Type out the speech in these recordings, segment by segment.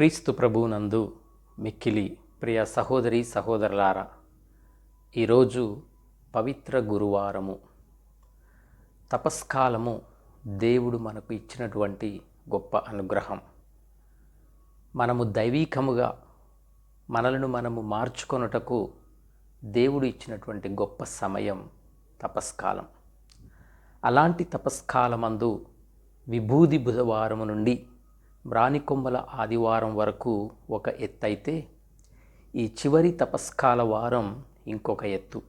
క్రీస్తు ప్రభువునందు మిక్కిలి ప్రియ సహోదరి సహోదరులారా ఈరోజు పవిత్ర గురువారము. తపస్కాలము దేవుడు మనకు ఇచ్చినటువంటి గొప్ప అనుగ్రహం. మనము దైవీకముగా మనలను మనము మార్చుకొనుటకు దేవుడు ఇచ్చినటువంటి గొప్ప సమయం తపస్కాలం. అలాంటి తపస్కాలమందు విభూది బుధవారము నుండి బ్రానికొమ్మల ఆదివారం వరకు ఒక ఎత్తు అయితే ఈ చివరి తపస్కాల వారం ఇంకొక ఎత్తు.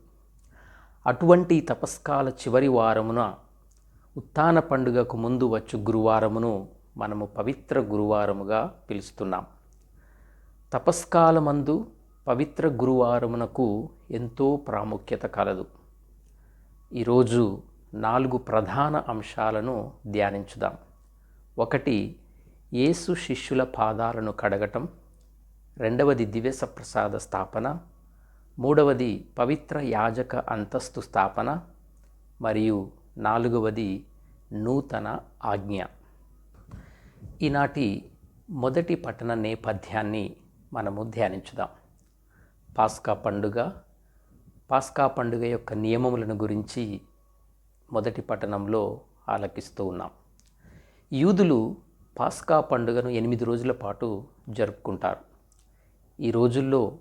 అటువంటి తపస్కాల చివరి వారమున ఉత్తాన పండుగకు ముందు వచ్చు గురువారమును మనము పవిత్ర గురువారముగా పిలుస్తున్నాం. తపస్కాలమందు పవిత్ర గురువారమునకు ఎంతో ప్రాముఖ్యత కలదు. ఈరోజు నాలుగు ప్రధాన అంశాలను ధ్యానించుదాం. ఒకటి యేసు శిష్యుల పాదాలను కడగటం రెండవది దివ్యస ప్రసాద స్థాపన మూడవది పవిత్ర యాజక అంతస్తు స్థాపన మరియు నాలుగవది నూతన ఆజ్ఞ. ఈనాటి మొదటి పట్టణ నేపథ్యాన్ని మనము ధ్యానించుదాం. పాస్కా పండుగ పాస్కా పండుగ యొక్క నియమములను గురించి మొదటి పట్టణంలో ఆలకిస్తూ ఉన్నాం. యూదులు పాస్కా పండుగను ఎనిమిది రోజుల పాటు జరుపుకుంటారు. ఈ రోజుల్లో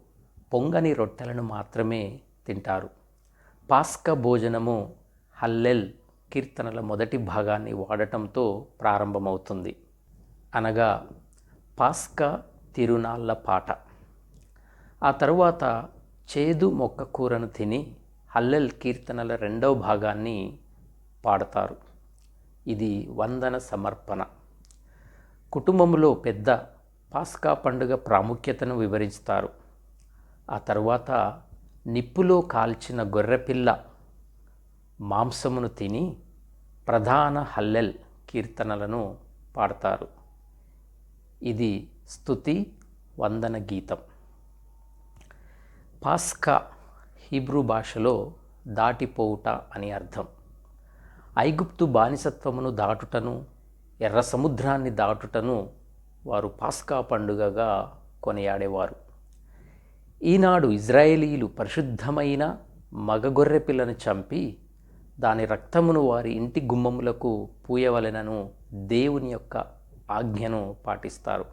పొంగని రొట్టెలను మాత్రమే తింటారు. పాస్కా భోజనము హల్లెల్ కీర్తనల మొదటి భాగాన్ని వాడటంతో ప్రారంభమవుతుంది. అనగా పాస్కా తిరునాళ్ళ పాట. ఆ తరువాత చేదు మొక్క కూరను తిని హల్లెల్ కీర్తనల రెండవ భాగాన్ని పాడతారు. ఇది వందన సమర్పణ. కుటుంబంలో పెద్ద పాస్కా పండుగ ప్రాముఖ్యతను వివరిస్తారు. ఆ తర్వాత నిప్పులో కాల్చిన గొర్రెపిల్ల మాంసమును తిని ప్రధాన హల్లెల్ కీర్తనలను పాడతారు. ఇది స్థుతి వందన గీతం. పాస్కా హీబ్రూ భాషలో దాటిపోవుట అని అర్థం. ఐగుప్తు బానిసత్వమును దాటుటను ఎర్ర సముద్రాన్ని దాటుటను వారు పాస్కా పండుగగా కొనియాడేవారు. ఈనాడు ఇజ్రాయేలీలు పరిశుద్ధమైన మగగొర్రె పిల్లను చంపి దాని రక్తమును వారి ఇంటి గుమ్మములకు పూయవలెనను దేవుని యొక్క ఆజ్ఞను పాటిస్తారు.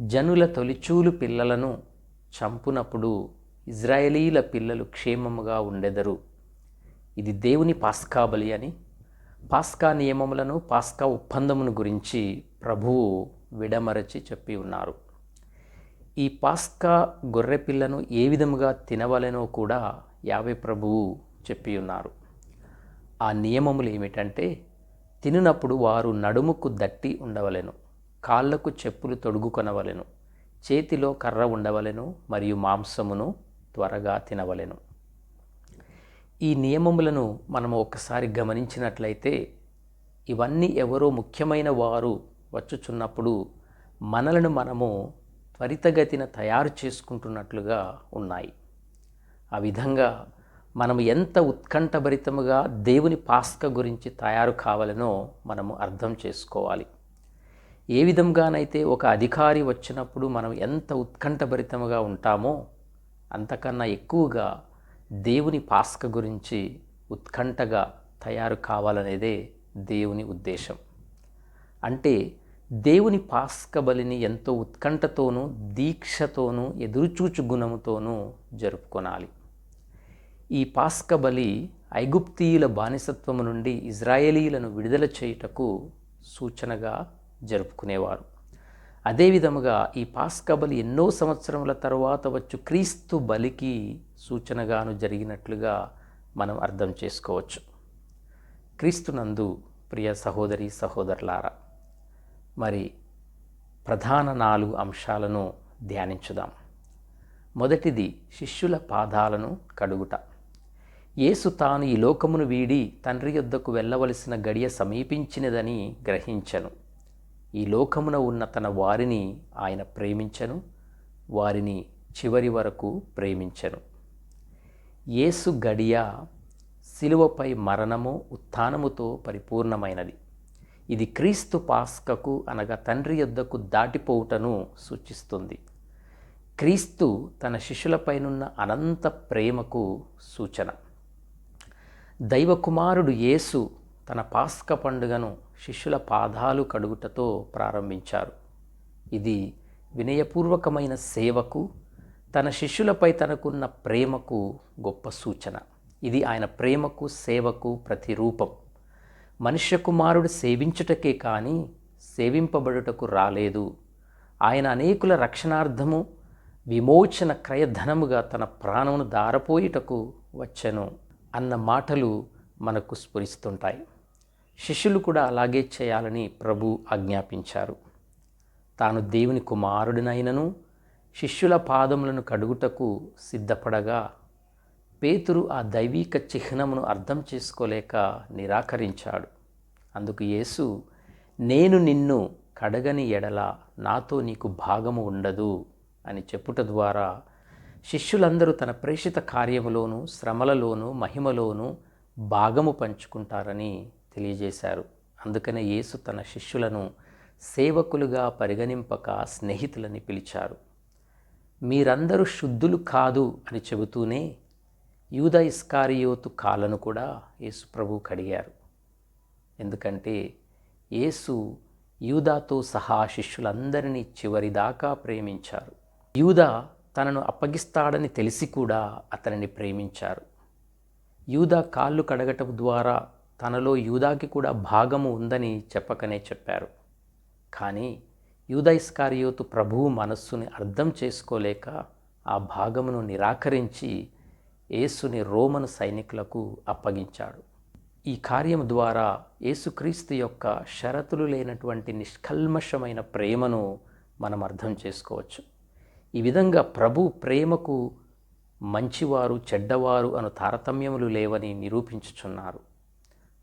జనుల తొలిచూలు పిల్లలను చంపునప్పుడు ఇజ్రాయేలీల పిల్లలు క్షేమముగా ఉండెదరు. ఇది దేవుని పాస్కా బలి అని పాస్కా నియమములను పాస్కా ఒప్పందమును గురించి ప్రభువు విడమరచి చెప్పి ఉన్నారు. ఈ పాస్కా గొర్రెపిల్లను ఏ విధముగా తినవలెనో కూడా యావే ప్రభువు చెప్పి ఉన్నారు. ఆ నియమములు ఏమిటంటే తినినప్పుడు వారు నడుముకు దట్టి ఉండవలెను కాళ్ళకు చెప్పులు తొడుగుకొనవలెను చేతిలో కర్ర ఉండవలెను మరియు మాంసమును త్వరగా తినవలెను. ఈ నియమములను మనము ఒకసారి గమనించినట్లయితే ఇవన్నీ ఎవరో ముఖ్యమైన వారు వచ్చుచున్నప్పుడు మనలను మనము త్వరితగతిన తయారు చేసుకుంటున్నట్లుగా ఉన్నాయి. ఆ విధంగా మనం ఎంత ఉత్కంఠభరితముగా దేవుని పాస్క గురించి తయారు కావాలనో మనము అర్థం చేసుకోవాలి. ఏ విధంగానైతే ఒక అధికారి వచ్చినప్పుడు మనం ఎంత ఉత్కంఠభరితముగా ఉంటామో అంతకన్నా ఎక్కువగా దేవుని పాస్క గురించి ఉత్కంఠగా తయారు కావాలనేదే దేవుని ఉద్దేశం. అంటే దేవుని పాస్క బలిని ఎంతో ఉత్కంఠతోనూ దీక్షతోనూ ఎదురుచూచు గుణముతోనూ జరుపుకొనాలి. ఈ పాస్క బలి ఐగుప్తీయుల బానిసత్వము నుండి ఇజ్రాయేలీలను విడుదల చేయుటకు సూచనగా జరుపుకునేవారు. అదేవిధముగా ఈ పాస్క బలి ఎన్నో సంవత్సరముల తర్వాత వచ్చు క్రీస్తు బలికి సూచనగాను జరిగినట్లుగా మనం అర్థం చేసుకోవచ్చు. క్రీస్తునందు ప్రియ సహోదరి సహోదరులారా మరి ప్రధాన నాలుగు అంశాలను ధ్యానించుదాం. మొదటిది శిష్యుల పాదాలను కడుగుట. యేసు తాను ఈ లోకమును వీడి తండ్రి యొద్దకు వెళ్ళవలసిన గడియ సమీపించినదని గ్రహించను. ఈ లోకమున ఉన్న తన వారిని ఆయన ప్రేమించను వారిని చివరి వరకు ప్రేమించను. యేసు గడియ శిలువపై మరణము ఉత్థానముతో పరిపూర్ణమైనది. ఇది క్రీస్తు పాస్కకు అనగా తండ్రి యొద్దకు దాటిపోవుటను సూచిస్తుంది. క్రీస్తు తన శిష్యులపైనున్న అనంత ప్రేమకు సూచన. దైవకుమారుడు యేసు తన పాస్క పండుగను శిష్యుల పాదాలు కడుగుటతో ప్రారంభించారు. ఇది వినయపూర్వకమైన సేవకు తన శిష్యులపై తనకున్న ప్రేమకు గొప్ప సూచన. ఇది ఆయన ప్రేమకు సేవకు ప్రతిరూపం. మనుష్య కుమారుడు సేవించుటకే కానీ సేవింపబడుటకు రాలేదు. ఆయన అనేకుల రక్షణార్థము విమోచన క్రయధనముగా తన ప్రాణమును దారపోయిటకు వచ్చెను అన్న మాటలు మనకు స్ఫురిస్తుంటాయి. శిష్యులు కూడా అలాగే చేయాలని ప్రభు ఆజ్ఞాపించారు. తాను దేవుని కుమారుడినైనను శిష్యుల పాదములను కడుగుటకు సిద్ధపడగా పేతురు ఆ దైవీక చిహ్నమును అర్థం చేసుకోలేక నిరాకరించాడు. అందుకు యేసు నేను నిన్ను కడగని ఎడల నాతో నీకు భాగము ఉండదు అని చెప్పుట ద్వారా శిష్యులందరూ తన ప్రేషిత కార్యములోను శ్రమలలోను మహిమలోను భాగము పంచుకుంటారని తెలియజేశారు. అందుకనే యేసు తన శిష్యులను సేవకులుగా పరిగణింపక స్నేహితులని పిలిచారు. మీరందరూ శుద్ధులు కాదు అని చెబుతూనే యూద ఇస్కారియోతు కాలను కూడా యేసు ప్రభు కడిగారు. ఎందుకంటే యేసు యూదాతో సహా శిష్యులందరినీ చివరిదాకా ప్రేమించారు. యూదా తనను అప్పగిస్తాడని తెలిసి కూడా అతనిని ప్రేమించారు. యూదా కాళ్ళు కడగటం ద్వారా తనలో యూదాకి కూడా భాగము ఉందని చెప్పకనే చెప్పారు. కానీ యూదైస్కారియోతు ప్రభువు మనస్సుని అర్థం చేసుకోలేక ఆ భాగమును నిరాకరించి యేసుని రోమను సైనికులకు అప్పగించాడు. ఈ కార్యం ద్వారా యేసుక్రీస్తు యొక్క షరతులు లేనటువంటి నిష్కల్మషమైన ప్రేమను మనం అర్థం చేసుకోవచ్చు. ఈ విధంగా ప్రభు ప్రేమకు మంచివారు చెడ్డవారు అను తారతమ్యములు లేవని నిరూపించుచున్నారు.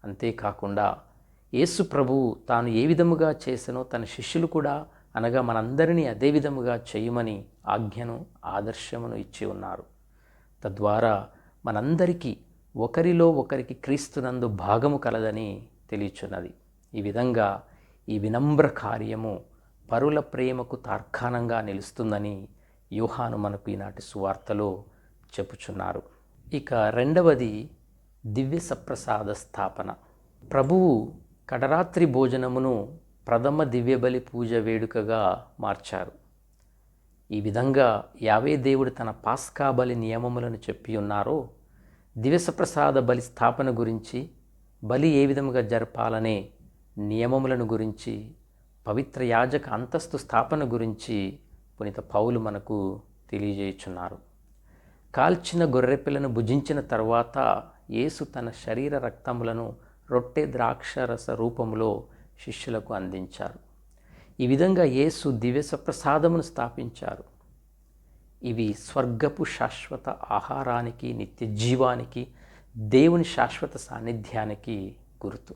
అంతేకాకుండా యేసు ప్రభువు తాను ఏ విధముగా చేసనో తన శిష్యులు కూడా అనగా మనందరినీ అదే విధముగా చేయమని ఆజ్ఞను ఆదర్శమును ఇచ్చి ఉన్నారు. తద్వారా మనందరికీ ఒకరిలో ఒకరికి క్రీస్తునందు భాగము కలదని తెలియచున్నది. ఈ విధంగా ఈ వినమ్ర కార్యము పరుల ప్రేమకు తార్కాణంగా నిలుస్తుందని యూహాను మనకు ఈనాటి సువార్తలో చెప్పుచున్నారు. ఇక రెండవది దివ్య సప్రసాద స్థాపన. ప్రభువు కడరాత్రి భోజనమును ప్రథమ దివ్యబలి పూజ వేడుకగా మార్చారు. ఈ విధంగా యావే దేవుడు తన పాస్కా బలి నియమములను చెప్పి ఉన్నారో దివసప్రసాద బలి స్థాపన గురించి బలి ఏ విధముగా జరపాలనే నియమములను గురించి పవిత్ర యాజక అంతస్తు స్థాపన గురించి పునీత పౌలు మనకు తెలియజేయుచున్నారు. కాల్చిన గొర్రెపిల్లను భుజించిన తర్వాత యేసు తన శరీర రక్తములను రొట్టె ద్రాక్షరస రూపంలో శిష్యులకు అందించారు. ఈ విధంగా యేసు దివ్యస ప్రసాదమును స్థాపించారు. ఇవి స్వర్గపు శాశ్వత ఆహారానికి నిత్య జీవానికి దేవుని శాశ్వత సాన్నిధ్యానికి గుర్తు.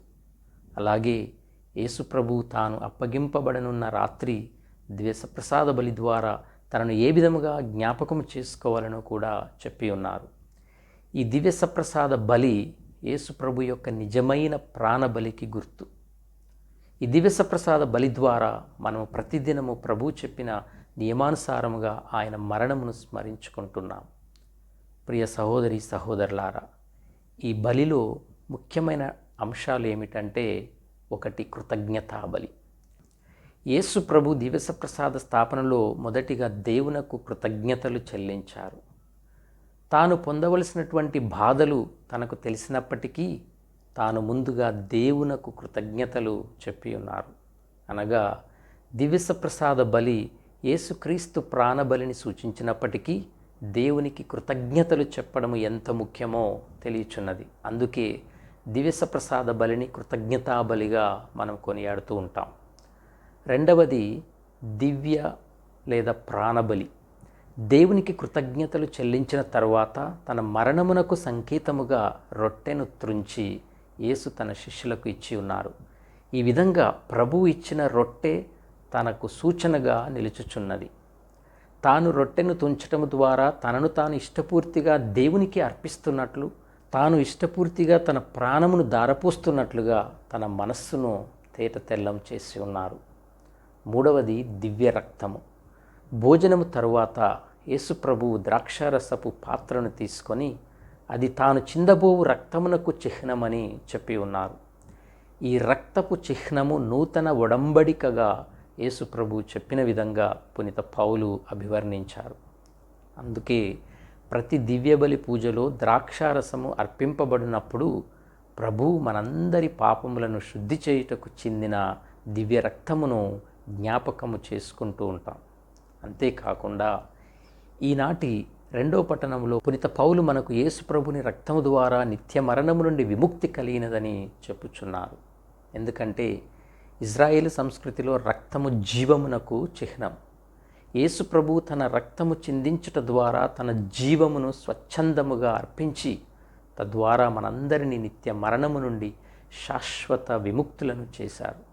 అలాగే యేసుప్రభు తాను అప్పగింపబడనున్న రాత్రి ద్వేషప్రసాద బలి ద్వారా తనను ఏ విధముగా జ్ఞాపకం చేసుకోవాలనో కూడా చెప్పి ఉన్నారు. ఈ దివ్య సప్రసాద బలి యేసుప్రభు యొక్క నిజమైన ప్రాణబలికి గుర్తు. ఈ దివ్య సప్రసాద బలి ద్వారా మనం ప్రతిదినము ప్రభు చెప్పిన నియమానుసారముగా ఆయన మరణమును స్మరించుకుంటున్నాం. ప్రియ సహోదరి సహోదరులారా ఈ బలిలో ముఖ్యమైన అంశాలు ఏమిటంటే ఒకటి కృతజ్ఞతా బలి. యేసు ప్రభు దివ్యసప్రసాద స్థాపనలో మొదటిగా దేవునకు కృతజ్ఞతలు చెల్లించారు. తాను పొందవలసినటువంటి బాధలు తనకు తెలిసినప్పటికీ తాను ముందుగా దేవునకు కృతజ్ఞతలు చెప్పి ఉన్నారు. అనగా దివ్యస ప్రసాద బలి యేసుక్రీస్తు ప్రాణబలిని సూచించినప్పటికీ దేవునికి కృతజ్ఞతలు చెప్పడము ఎంత ముఖ్యమో తెలియచున్నది. అందుకే దివ్యస ప్రసాద బలిని కృతజ్ఞతా బలిగా మనం కొనియాడుతూ ఉంటాం. రెండవది దివ్య లేదా ప్రాణబలి. దేవునికి కృతజ్ఞతలు చెల్లించిన తర్వాత తన మరణమునకు సంకేతముగా రొట్టెను త్రుంచి యేసు తన శిష్యులకు ఇచ్చి ఉన్నారు. ఈ విధంగా ప్రభువు ఇచ్చిన రొట్టె తనకు సూచనగా నిలుచుచున్నది. తాను రొట్టెను తుంచటము ద్వారా తనను తాను ఇష్టపూర్తిగా దేవునికి అర్పిస్తున్నట్లు తాను ఇష్టపూర్తిగా తన ప్రాణమును దారపోస్తున్నట్లుగా తన మనస్సును తేట తెల్లం చేసి ఉన్నారు. మూడవది దివ్య రక్తము. భోజనము తరువాత యేసుప్రభువు ద్రాక్షారసపు పాత్రను తీసుకొని అది తాను చిందబోవు రక్తమునకు చిహ్నమని చెప్పి ఉన్నారు. ఈ రక్తపు చిహ్నము నూతన ఒడంబడికగా యేసుప్రభు చెప్పిన విధంగా పునిత పౌలు అభివర్ణించారు. అందుకే ప్రతి దివ్యబలి పూజలో ద్రాక్షారసము అర్పింపబడినప్పుడు ప్రభు మనందరి పాపములను శుద్ధి చేయుటకు చెందిన దివ్య రక్తమును జ్ఞాపకము చేసుకుంటూ ఉంటాం. అంతేకాకుండా ఈనాటి రెండో పట్టణంలో పునిత పౌలు మనకు యేసుప్రభుని రక్తము ద్వారా నిత్య మరణము నుండి విముక్తి కలిగినదని చెప్పుచున్నారు. ఎందుకంటే ఇజ్రాయేల్ సంస్కృతిలో రక్తము జీవమునకు చిహ్నం. యేసుప్రభు తన రక్తము చిందించుట ద్వారా తన జీవమును స్వచ్ఛందముగా అర్పించి తద్వారా మనందరినీ నిత్య మరణము నుండి శాశ్వత విముక్తులను చేశారు.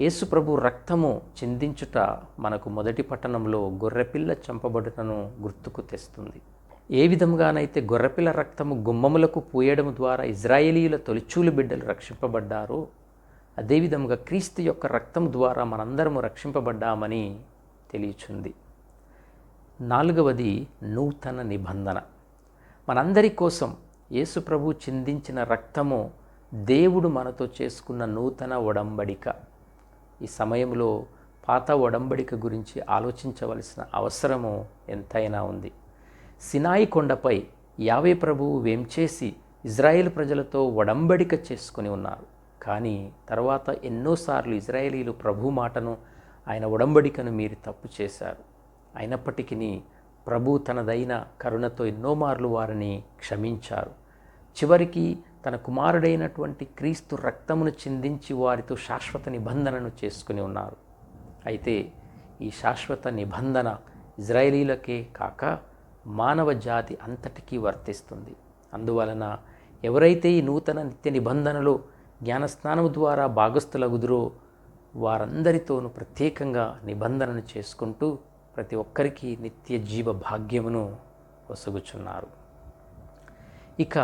యేసుప్రభు రక్తము చిందించుట మనకు మొదటి పట్టణంలో గొర్రెపిల్ల చంపబడుటను గుర్తుకు తెస్తుంది. ఏ విధముగానైతే గొర్రెపిల్ల రక్తము గుమ్మములకు పూయడం ద్వారా ఇజ్రాయేలీల తొలిచూలు బిడ్డలు రక్షింపబడ్డారో అదేవిధముగా క్రీస్తు యొక్క రక్తం ద్వారా మనందరము రక్షింపబడ్డామని తెలియచుంది. నాలుగవది నూతన నిబంధన. మనందరి కోసం యేసుప్రభు చిందించిన రక్తము దేవుడు మనతో చేసుకున్న నూతన ఒడంబడిక. ఈ సమయంలో పాత ఒడంబడిక గురించి ఆలోచించవలసిన అవసరము ఎంతైనా ఉంది. సినాయి కొండపై యావే ప్రభువు వేంచేసి ఇజ్రాయేల్ ప్రజలతో ఒడంబడిక చేసుకుని ఉన్నారు. కానీ తర్వాత ఎన్నోసార్లు ఇజ్రాయేలీలు ప్రభు మాటను ఆయన ఒడంబడికను మీరు తప్పు చేశారు. అయినప్పటికీ ప్రభు తనదైన కరుణతో ఎన్నో మార్లు వారిని క్షమించారు. చివరికి తన కుమారుడైనటువంటి క్రీస్తు రక్తమును చిందించి వారితో శాశ్వత నిబంధనను చేసుకుని ఉన్నారు. అయితే ఈ శాశ్వత నిబంధన ఇజ్రాయేలీలకే కాక మానవ జాతి అంతటికీ వర్తిస్తుంది. అందువలన ఎవరైతే ఈ నూతన నిత్య నిబంధనలో జ్ఞానస్నానం ద్వారా భాగస్థులగుదురో వారందరితోనూ ప్రత్యేకంగా నిబంధనను చేసుకుంటూ ప్రతి ఒక్కరికి నిత్య జీవ భాగ్యమును వసుగుచున్నారు. ఇక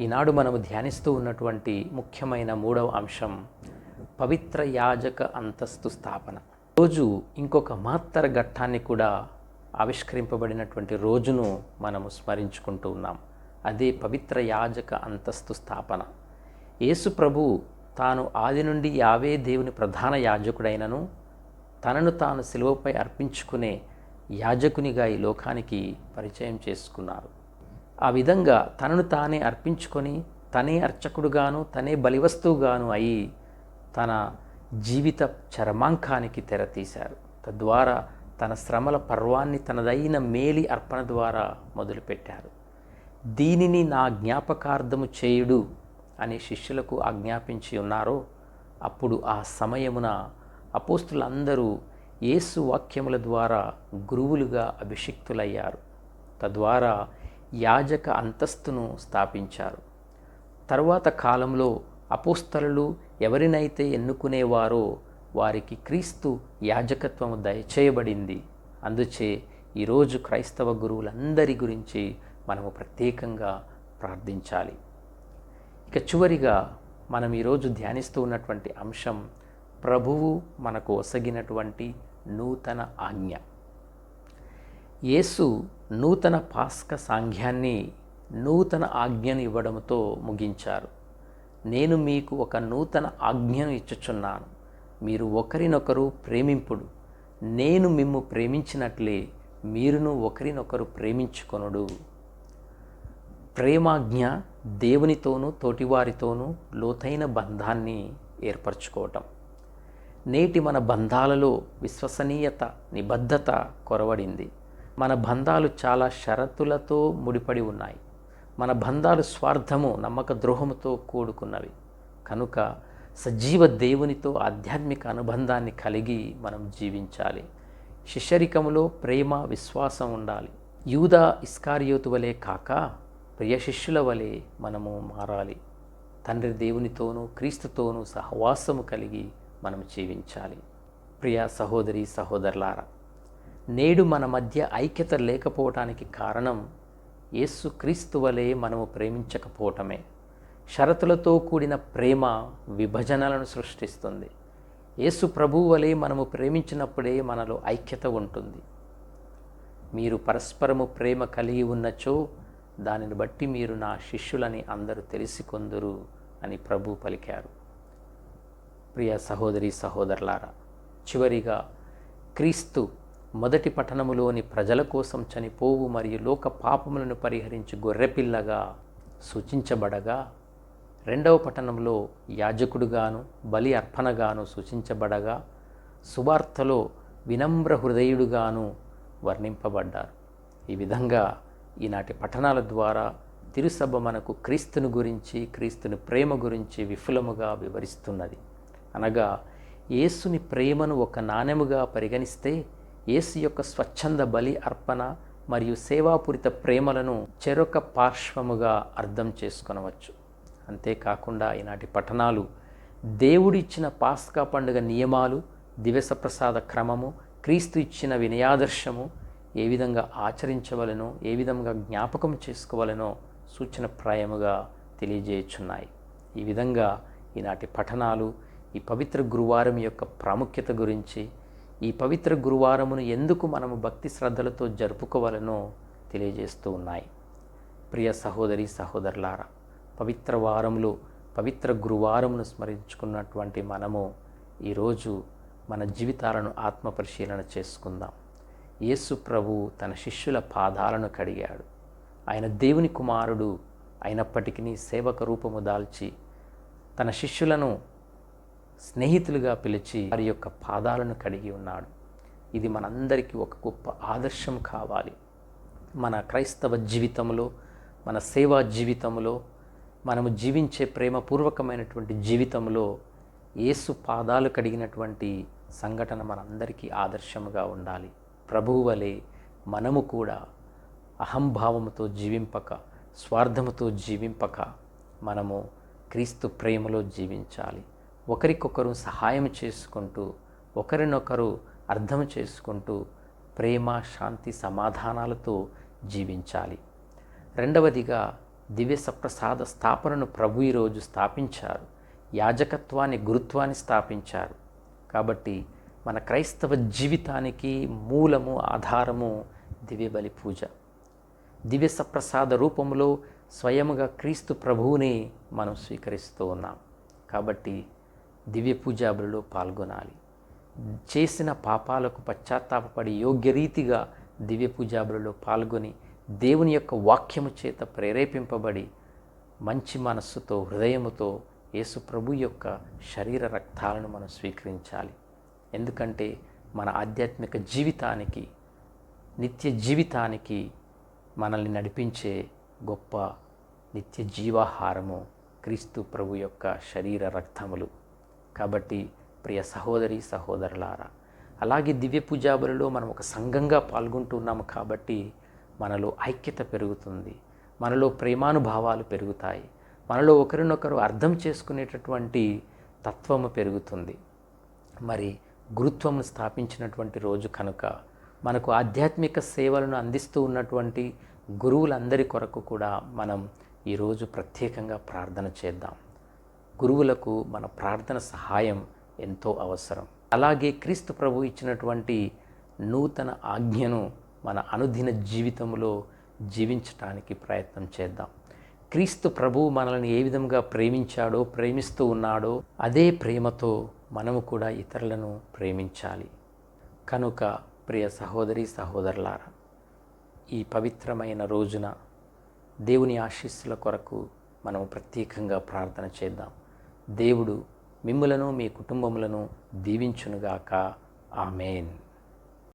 ఈనాడు మనము ధ్యానిస్తూ ఉన్నటువంటి ముఖ్యమైన మూడవ అంశం పవిత్ర యాజక అంతస్తు స్థాపన. రోజు ఇంకొక మహత్తర ఘట్టాన్ని కూడా ఆవిష్కరింపబడినటువంటి రోజును మనము స్మరించుకుంటూ ఉన్నాం. అదే పవిత్ర యాజక అంతస్తు స్థాపన. యేసు ప్రభు తాను ఆది నుండి యావే దేవుని ప్రధాన యాజకుడైనను తనను తాను సిలువపై అర్పించుకునే యాజకునిగా ఈ లోకానికి పరిచయం చేసుకున్నారు. ఆ విధంగా తనను తానే అర్పించుకొని తనే అర్చకుడుగాను తనే బలివస్తువుగాను అయి తన జీవిత చరమాంకానికి తెరతీశారు. తద్వారా తన శ్రమల పర్వాన్ని తనదైన మేలి అర్పణ ద్వారా మొదలుపెట్టారు. దీనిని నా జ్ఞాపకార్థము చేయుడు అని శిష్యులకు ఆజ్ఞాపించి ఉన్నారో అప్పుడు ఆ సమయమున అపోస్తులందరూ యేసు వాక్యముల ద్వారా గురువులుగా అభిషిక్తులయ్యారు. తద్వారా యాజక అంతస్తును స్థాపించారు. తరువాత కాలంలో అపోస్తలు ఎవరినైతే ఎన్నుకునేవారో వారికి క్రీస్తు యాజకత్వం దయచేయబడింది. అందుచే ఈరోజు క్రైస్తవ గురువులందరి గురించి మనము ప్రత్యేకంగా ప్రార్థించాలి. ఇక చివరిగా మనం ఈరోజు ధ్యానిస్తూ ఉన్నటువంటి అంశం ప్రభువు మనకు ఒసగినటువంటి నూతన ఆజ్ఞ. యేసు నూతన పాస్క సాంఘ్యాన్ని నూతన ఆజ్ఞను ఇవ్వడంతో ముగించారు. నేను మీకు ఒక నూతన ఆజ్ఞను ఇచ్చుచున్నాను. మీరు ఒకరినొకరు ప్రేమింపుడు. నేను మిమ్ము ప్రేమించినట్లే మీరును ఒకరినొకరు ప్రేమించుకొనుడు. ప్రేమాజ్ఞ దేవునితోనూ తోటివారితోనూ లోతైన బంధాన్ని ఏర్పరచుకోవటం. నేటి మన బంధాలలో విశ్వసనీయత నిబద్ధత కొరవడింది. మన బంధాలు చాలా షరతులతో ముడిపడి ఉన్నాయి. మన బంధాలు స్వార్థము నమ్మక ద్రోహముతో కూడుకున్నవి. కనుక సజీవ దేవునితో ఆధ్యాత్మిక అనుబంధాన్ని కలిగి మనం జీవించాలి. శిష్యరికములో ప్రేమ విశ్వాసం ఉండాలి. యూదా ఇస్కారియోతు వలె కాక ప్రియ శిష్యుల వలె మనము మారాలి. తండ్రి దేవునితోనూ క్రీస్తుతోనూ సహవాసము కలిగి మనం జీవించాలి. ప్రియ సహోదరి సహోదరులారా నేడు మన మధ్య ఐక్యత లేకపోవటానికి కారణం యేసుక్రీస్తు వలె మనము ప్రేమించకపోవటమే. షరతులతో కూడిన ప్రేమ విభజనలను సృష్టిస్తుంది. యేసు ప్రభువు వలె మనము ప్రేమించినప్పుడే మనలో ఐక్యత ఉంటుంది. మీరు పరస్పరము ప్రేమ కలిగి ఉన్నచో దానిని బట్టి మీరు నా శిష్యులని అందరూ తెలిసికొందురు అని ప్రభు పలికారు. ప్రియ సహోదరి సహోదరులారా చివరిగా క్రీస్తు మొదటి పట్టణములోని ప్రజల కోసం చనిపోవు మరియు లోక పాపములను పరిహరించి గొర్రెపిల్లగా సూచించబడగా. రెండవ పట్టణంలో యాజకుడుగాను బలి అర్పణగాను సూచించబడగా. సువార్తలో వినమ్ర హృదయుడుగాను వర్ణింపబడ్డారు. ఈ విధంగా ఈనాటి పట్టణాల ద్వారా తిరుసభ మనకు క్రీస్తుని గురించి క్రీస్తుని ప్రేమ గురించి విఫులముగా వివరిస్తున్నది. అనగా యేసుని ప్రేమను ఒక నాణెముగా పరిగణిస్తే యేసు యొక్క స్వచ్ఛంద బలి అర్పణ మరియు సేవాపూరిత ప్రేమలను చెరొక పార్శ్వముగా అర్థం చేసుకొనవచ్చు. అంతేకాకుండా ఈనాటి పఠనాలు దేవుడిచ్చిన పాస్కా పండుగ నియమాలు దివస ప్రసాద క్రమము క్రీస్తు ఇచ్చిన వినయాదర్శము ఏ విధంగా ఆచరించవలనో ఏ విధంగా జ్ఞాపకం చేసుకోవలనో సూచనప్రాయముగా తెలియజేయచున్నాయి. ఈ విధంగా ఈనాటి పఠనాలు ఈ పవిత్ర గురువారం యొక్క ప్రాముఖ్యత గురించి ఈ పవిత్ర గురువారమును ఎందుకు మనము భక్తి శ్రద్ధలతో జరుపుకోవాలనో తెలియజేస్తూ ఉన్నాయి. ప్రియ సహోదరి సహోదరులారా పవిత్ర వారములు పవిత్ర గురువారమును స్మరించుకున్నటువంటి మనము ఈరోజు మన జీవితాలను ఆత్మ పరిశీలన చేసుకుందాం. యేసు ప్రభు తన శిష్యుల పాదాలను కడిగాడు. ఆయన దేవుని కుమారుడు అయినప్పటికీ సేవక రూపము దాల్చి తన శిష్యులను స్నేహితులుగా పిలిచి వారి యొక్క పాదాలను కడిగి ఉన్నాడు. ఇది మనందరికీ ఒక గొప్ప ఆదర్శం కావాలి. మన క్రైస్తవ జీవితంలో మన సేవా జీవితంలో మనము జీవించే ప్రేమపూర్వకమైనటువంటి జీవితంలో యేసు పాదాలు కడిగినటువంటి సంఘటన మనందరికీ ఆదర్శముగా ఉండాలి. ప్రభువు వలె మనము కూడా అహంభావముతో జీవింపక స్వార్థముతో జీవింపక మనము క్రీస్తు ప్రేమలో జీవించాలి. ఒకరికొకరు సహాయం చేసుకుంటూ ఒకరినొకరు అర్థం చేసుకుంటూ ప్రేమ శాంతి సమాధానాలతో జీవించాలి. రెండవదిగా దివ్య సప్రసాద స్థాపనను ప్రభు ఈరోజు స్థాపించారు. యాజకత్వాన్ని గురుత్వాన్ని స్థాపించారు. కాబట్టి మన క్రైస్తవ జీవితానికి మూలము ఆధారము దివ్య బలి పూజ. దివ్య సప్రసాద రూపంలో స్వయముగా క్రీస్తు ప్రభువుని మనం స్వీకరిస్తూ ఉన్నాం. కాబట్టి దివ్య పూజాబులలో పాల్గొనాలి. చేసిన పాపాలకు పశ్చాత్తాపడి యోగ్య రీతిగా దివ్య పూజాబులలో పాల్గొని దేవుని యొక్క వాక్యము చేత ప్రేరేపింపబడి మంచి మనస్సుతో హృదయముతో యేసు ప్రభు యొక్క శరీర రక్తాలను మనం స్వీకరించాలి. ఎందుకంటే మన ఆధ్యాత్మిక జీవితానికి నిత్య జీవితానికి మనల్ని నడిపించే గొప్ప నిత్య జీవాహారము క్రీస్తు ప్రభు యొక్క శరీర రక్తములు. కాబట్టి ప్రియ సహోదరి సహోదరులారా అలాగే దివ్య పూజాబలిలో మనం ఒక సంఘంగా పాల్గొంటున్నాము కాబట్టి మనలో ఐక్యత పెరుగుతుంది మనలో ప్రేమానుభావాలు పెరుగుతాయి మనలో ఒకరినొకరు అర్థం చేసుకునేటటువంటి తత్వము పెరుగుతుంది. మరి గురుత్వము స్థాపించినటువంటి రోజు కనుక మనకు ఆధ్యాత్మిక సేవలను అందిస్తూ ఉన్నటువంటి గురువులందరి కొరకు కూడా మనం ఈరోజు ప్రత్యేకంగా ప్రార్థన చేద్దాం. గురువులకు మన ప్రార్థన సహాయం ఎంతో అవసరం. అలాగే క్రీస్తు ప్రభు ఇచ్చినటువంటి నూతన ఆజ్ఞను మన అనుదిన జీవితంలో జీవించటానికి ప్రయత్నం చేద్దాం. క్రీస్తు ప్రభువు మనల్ని ఏ విధంగా ప్రేమించాడో ప్రేమిస్తూ ఉన్నాడో అదే ప్రేమతో మనము కూడా ఇతరులను ప్రేమించాలి. కనుక ప్రియ సహోదరి సహోదరులారా ఈ పవిత్రమైన రోజున దేవుని ఆశీస్సుల కొరకు మనము ప్రత్యేకంగా ప్రార్థన చేద్దాం. దేవుడు మిమ్ములను మీ కుటుంబములను దీవించునుగాక. ఆమెన్.